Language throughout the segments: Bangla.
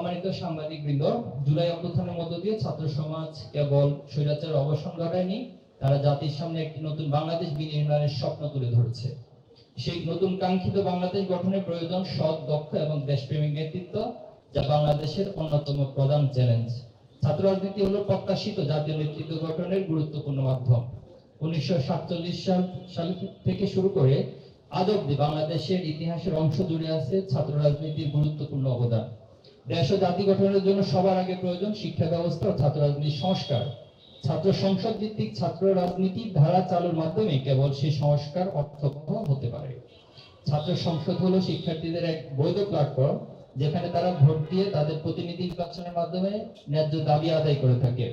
সম্মানিত সাংবাদিক বৃন্দ জুলাই অভ্যুত্থানের মধ্য দিয়ে ছাত্র সমাজ কেবল স্বৈরাচার অবসান ঘটায়নি, তারা জাতির সামনে একটি নতুন বাংলাদেশ বিনির্মাণের স্বপ্ন তুলে ধরেছে। সেই নতুন কাঙ্ক্ষিত বাংলাদেশ গঠনের প্রয়োজন সৎ, দক্ষ এবং দেশপ্রেমিক নেতৃত্ব, যা বাংলাদেশের অন্যতম প্রধান চ্যালেঞ্জ। ছাত্র রাজনীতি হলো প্রত্যাশিত জাতীয় নেতৃত্ব গঠনের গুরুত্বপূর্ণ মাধ্যম। উনিশশো সাতচল্লিশ সাল সাল থেকে শুরু করে আজ অব্দি বাংলাদেশের ইতিহাসের অংশ জুড়ে আছে ছাত্র রাজনীতির গুরুত্বপূর্ণ অবদান। দেশ জাতি গঠনের জন্য সবার আগে প্রয়োজন শিক্ষা ব্যবস্থা ও ছাত্র রাজনীতির সংস্কার। ছাত্র সংসদ ভিত্তিক ছাত্র রাজনীতির ধারা চালুর মাধ্যমে কেবল সেই সংস্কার অর্থবহ হতে পারে। ছাত্র সংসদ হলো শিক্ষার্থীদের এক বৈধ প্ল্যাটফর্ম যেখানে তারা ভোট দিয়ে তাদের প্রতিনিধি নির্বাচনের মাধ্যমে ন্যায্য দাবি আদায় করে থাকে।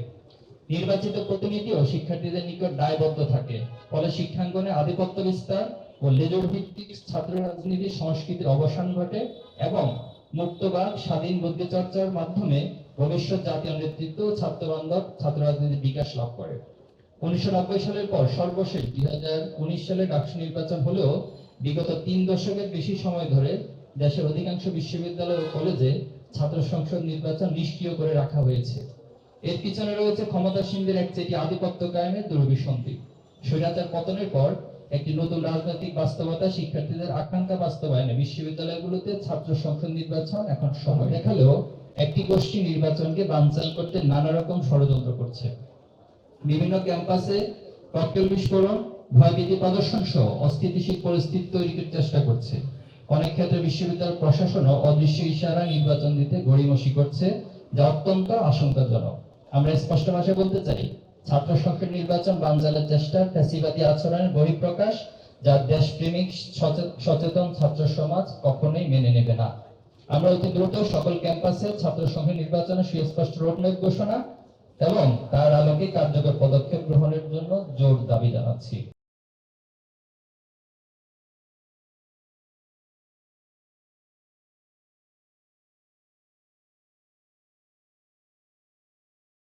নির্বাচিত প্রতিনিধি ও শিক্ষার্থীদের নিকট দায়বদ্ধ থাকে, ফলে শিক্ষাঙ্গনে আধিপত্য বিস্তার ও লেজর ভিত্তিক ছাত্র রাজনীতির সংস্কৃতির অবসান ঘটে এবং মুক্তবাদ স্বাধীন বুদ্ধি চর্চার মাধ্যমে ভবিষ্যৎ জাতীয় নেতৃত্ব ছাত্র বান্ধব, ছাত্র রাজনীতির বিকাশ লাভ করে। উনিশশো নব্বই সালের পর সর্বশেষ দুই হাজার উনিশ সালে ডাকসু নির্বাচন হলেও বিগত তিন দশকের বেশি সময় ধরে দেশের অধিকাংশ বিশ্ববিদ্যালয় ও কলেজে ছাত্র সংসদ নির্বাচন নিষ্ক্রিয় করে রাখা হয়েছে। এর পিছনে রয়েছে ক্ষমতাসীনদের একচেটি আধিপত্য কায়েমের দুর্বিসন্ধি। স্বৈরাচার পতনের পর একটি নতুন রাজনৈতিক বাস্তবতা, শিক্ষার্থীদের আকাঙ্ক্ষা বাস্তবায়নে বিশ্ববিদ্যালয়গুলোতে ছাত্র সংসদ নির্বাচন এখন সময় দেখালেও একটি গোষ্ঠী নির্বাচনকে বানচাল করতে নানা রকম ষড়যন্ত্র করছে। বিভিন্ন ক্যাম্পাসে ককটেল বিস্ফোরণ, ভয়ভীতি প্রদর্শন সহ অস্থিতিশীল পরিস্থিতি তৈরির চেষ্টা করছে। অনেক ক্ষেত্রে বিশ্ববিদ্যালয় প্রশাসনও অদৃশ্য ইশারা নির্বাচন দিতে গড়িমসি করছে, যা অত্যন্ত আশঙ্কাজনক। আমরা স্পষ্ট ভাষায় বলতে চাই ছাত্র সংসদ নির্বাচন বানজালের চেষ্টা, ফ্যাসিবাদী আচরণের বহিঃপ্রকাশ যা দেশপ্রেমিক, সচে- সচেতন ছাত্র সমাজ কখনোই মেনে নেবে না। আমরা অতি দ্রুত সকল ক্যাম্পাসে ছাত্র সংঘ নির্বাচনের সুস্পষ্ট রোডম্যাপ ঘোষণা এবং তার আলোকে কার্যকর পদক্ষেপ গ্রহণের জন্য জোর দাবি জানাচ্ছি।